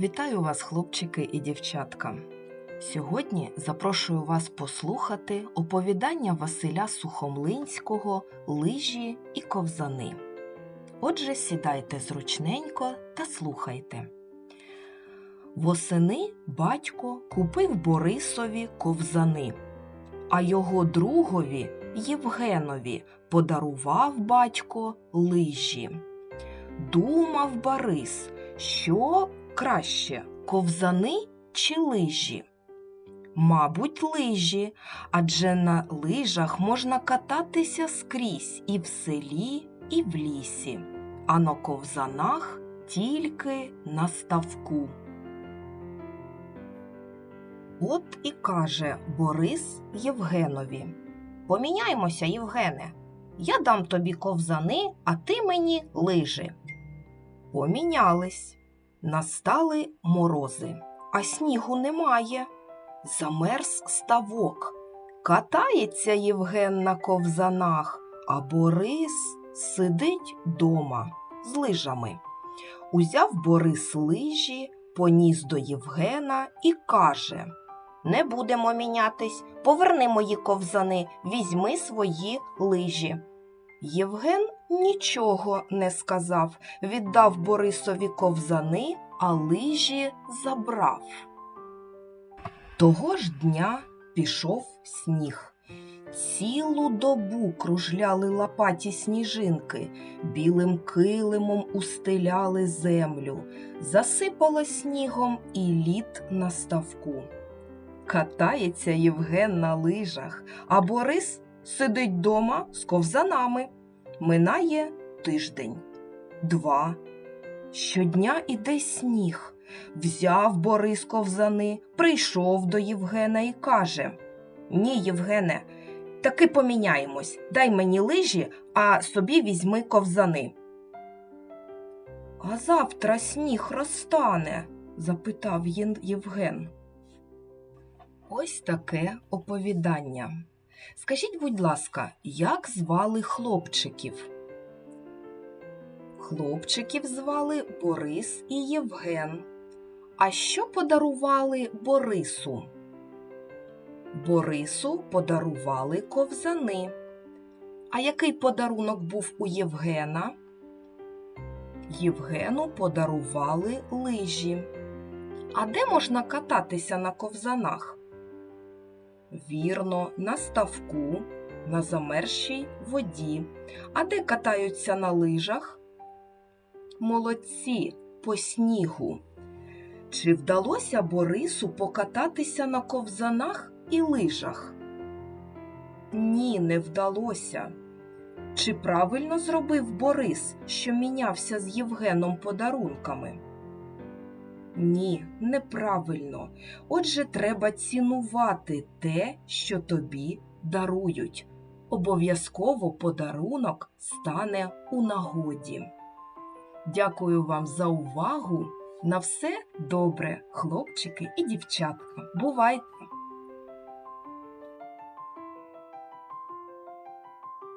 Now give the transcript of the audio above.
Вітаю вас, хлопчики і дівчатка. Сьогодні запрошую вас послухати оповідання Василя Сухомлинського Лижі і ковзани. Отже, сідайте зручненько та слухайте. Восени батько купив Борисові ковзани, а його другові Євгенові подарував батько лижі. Думав Борис, що краще ковзани чи лижі? Мабуть, лижі, адже на лижах можна кататися скрізь і в селі, і в лісі, а на ковзанах тільки на ставку. От і каже Борис Євгенові. Поміняймося, Євгене. Я дам тобі ковзани, а ти мені лижи. Помінялись. Настали морози, а снігу немає. Замерз ставок. Катається Євген на ковзанах, а Борис сидить дома з лижами. Узяв Борис лижі, поніс до Євгена і каже Не будемо мінятись, поверни мої ковзани, візьми свої лижі. Євген нічого не сказав, віддав Борисові ковзани, а лижі забрав. Того ж дня пішов сніг. Цілу добу кружляли лопаті сніжинки, білим килимом устеляли землю, засипало снігом і лід на ставку. Катається Євген на лижах, а Борис сидить дома з ковзанами. Минає тиждень, два. Щодня іде сніг. Взяв Борис ковзани, прийшов до Євгена і каже Ні, Євгене, таки поміняємось. Дай мені лижі, а собі візьми ковзани. А завтра сніг розтане? запитав Євген. Ось таке оповідання. Скажіть, будь ласка, як звали хлопчиків? Хлопчиків звали Борис і Євген. А що подарували Борису? Борису подарували ковзани. А який подарунок був у Євгена? Євгену подарували лижі. А де можна кататися на ковзанах? Вірно, на ставку, на замерзшій воді. А де катаються на лижах? Молодці по снігу. Чи вдалося Борису покататися на ковзанах і лижах? Ні, не вдалося. Чи правильно зробив Борис, що мінявся з Євгеном подарунками? Ні, неправильно. Отже, треба цінувати те, що тобі дарують. Обов'язково подарунок стане у нагоді. Дякую вам за увагу. На все добре, хлопчики і дівчатка. Бувайте!